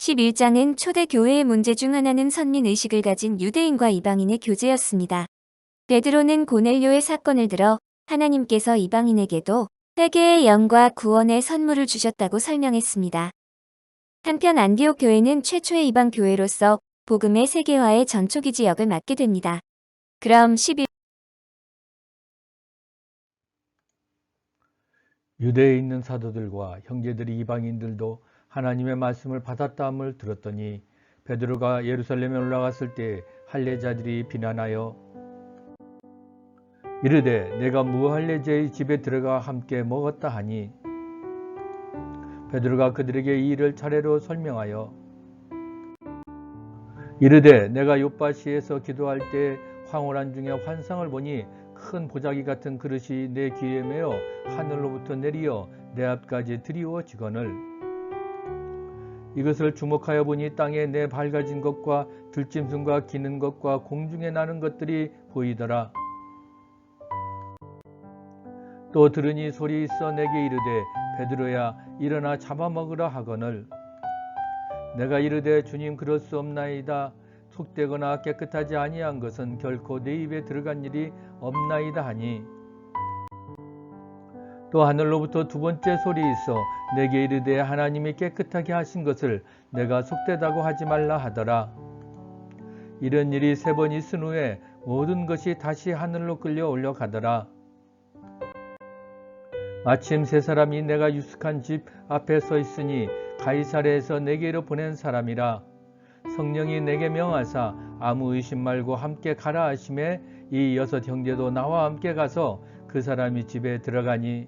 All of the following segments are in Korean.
11장은 초대 교회의 문제 중 하나는 선민 의식을 가진 유대인과 이방인의 교제였습니다. 베드로는 고넬료의 사건을 들어 하나님께서 이방인에게도 회개의 영과 구원의 선물을 주셨다고 설명했습니다. 한편 안디옥 교회는 최초의 이방 교회로서 복음의 세계화의 전초기 지 역을 맡게 됩니다. 그럼 11 유대에 있는 사도들과 형제들이 이방인들도 하나님의 말씀을 받았다함을 들었더니 베드로가 예루살렘에 올라갔을 때 할례자들이 비난하여 이르되 내가 무할례자의 집에 들어가 함께 먹었다 하니 베드로가 그들에게 이 일을 차례로 설명하여 이르되 내가 요바시에서 기도할 때 황홀한 중에 환상을 보니 큰 보자기 같은 그릇이 내 귀에 매어 하늘로부터 내리어 내 앞까지 드리워지거늘 이것을 주목하여 보니 땅에 내 밝아진 것과 들짐승과 기는 것과 공중에 나는 것들이 보이더라. 또 들으니 소리 있어 내게 이르되 베드로야 일어나 잡아먹으라 하거늘. 내가 이르되 주님 그럴 수 없나이다. 속되거나 깨끗하지 아니한 것은 결코 내 입에 들어간 일이 없나이다 하니 또 하늘로부터 두 번째 소리 있어 내게 이르되 하나님이 깨끗하게 하신 것을 내가 속되다고 하지 말라 하더라. 이런 일이 세 번 있은 후에 모든 것이 다시 하늘로 끌려 올려가더라. 마침 세 사람이 내가 유숙한 집 앞에 서 있으니 가이사레에서 내게로 보낸 사람이라. 성령이 내게 명하사 아무 의심 말고 함께 가라 하심에 이 여섯 형제도 나와 함께 가서 그 사람이 집에 들어가니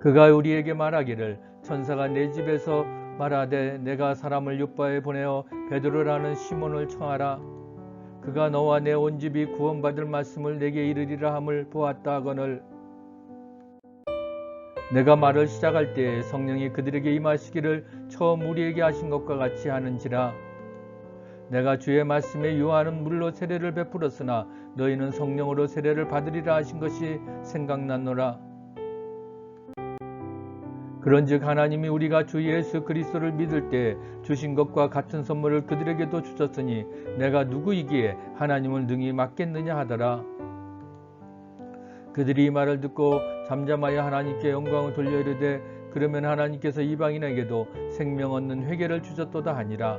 그가 우리에게 말하기를 천사가 내 집에서 말하되 내가 사람을 요바에 보내어 베드로라는 시몬을 청하라. 그가 너와 내 온 집이 구원받을 말씀을 내게 이르리라 함을 보았다 하거늘. 내가 말을 시작할 때 성령이 그들에게 임하시기를 처음 우리에게 하신 것과 같이 하는지라. 내가 주의 말씀에 유하는 물로 세례를 베풀었으나 너희는 성령으로 세례를 받으리라 하신 것이 생각났노라 그런즉 하나님이 우리가 주 예수 그리스도를 믿을 때 주신 것과 같은 선물을 그들에게도 주셨으니 내가 누구이기에 하나님을 능히 맡겠느냐 하더라. 그들이 이 말을 듣고 잠잠하여 하나님께 영광을 돌려 이르되 그러면 하나님께서 이방인에게도 생명 얻는 회개를 주셨도다 하니라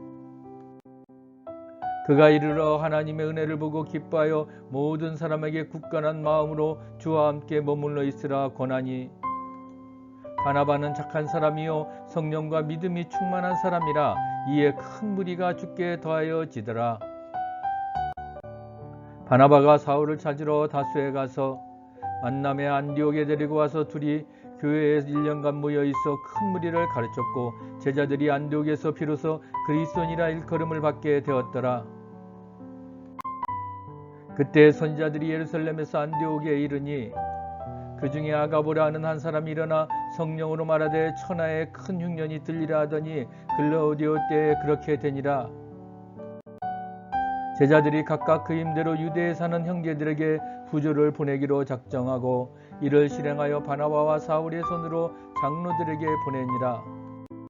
그가 이르러 하나님의 은혜를 보고 기뻐하여 모든 사람에게 굳건한 마음으로 주와 함께 머물러 있으라 권하니. 바나바는 착한 사람이요 성령과 믿음이 충만한 사람이라 이에 큰 무리가 죽게 더하여 지더라. 바나바가 사울을 찾으러 다수에 가서 만남의 안디옥에 데리고 와서 둘이 교회에 1년간 모여 있어 큰 무리를 가르쳤고 제자들이 안디옥에서 비로소 그리스도니라 일컬음을 받게 되었더라. 그때 선지자들이 예루살렘에서 안디옥에 이르니 그 중에 아가보라 하는 한 사람이 일어나 성령으로 말하되 천하에 큰 흉년이 들리라 하더니 글라우디오 때에 그렇게 되니라. 제자들이 각각 그 임대로 유대에 사는 형제들에게 부조를 보내기로 작정하고 이를 실행하여 바나바와 사울의 손으로 장로들에게 보내니라.